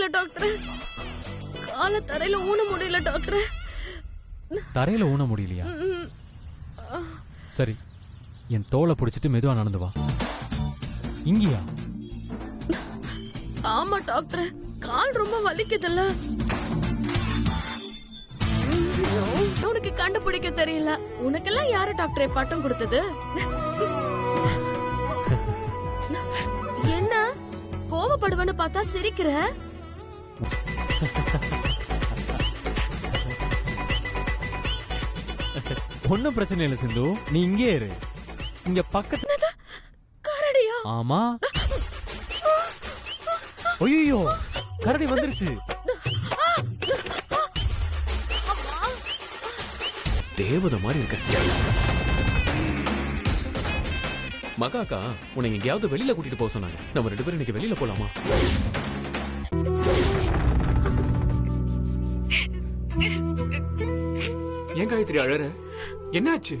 முடியல டாக்டர். கால தரையில ஊன முடியல டாக்டர். தரையில ஊன முடியலையா? சரி என் தோலை பிடிச்சிட்டு மெதுவா நடந்து வா. இங்கேயா? ஆமா டாக்டர். கால் ரொம்ப வலிக்குதுல்ல. உனக்கு கண்டுபிடிக்க தெரியல. உனக்கெல்லாம் யாரு டாக்டர் பட்டம் கொடுத்தது? என்ன? கோவப்படுவேன்னு பார்த்தா சிரிக்கிற? ஒன்னும் பிரச்சனை இல்லை சிந்து. நீ இங்கே இரு. இங்க பக்கத்து கரடியா? ஆமா. ஐயோ கரடி வந்துருச்சு. தேவதை மாதிரி இருக்க. மகாக்கா உன்னை எங்கேயாவது வெளியில கூட்டிட்டு போக சொன்னாங்க. நம்ம ரெண்டு பேரும் இன்னைக்கு வெளியில போலாமா? ஏன் காயத்ரி அழற? என்னாச்சு?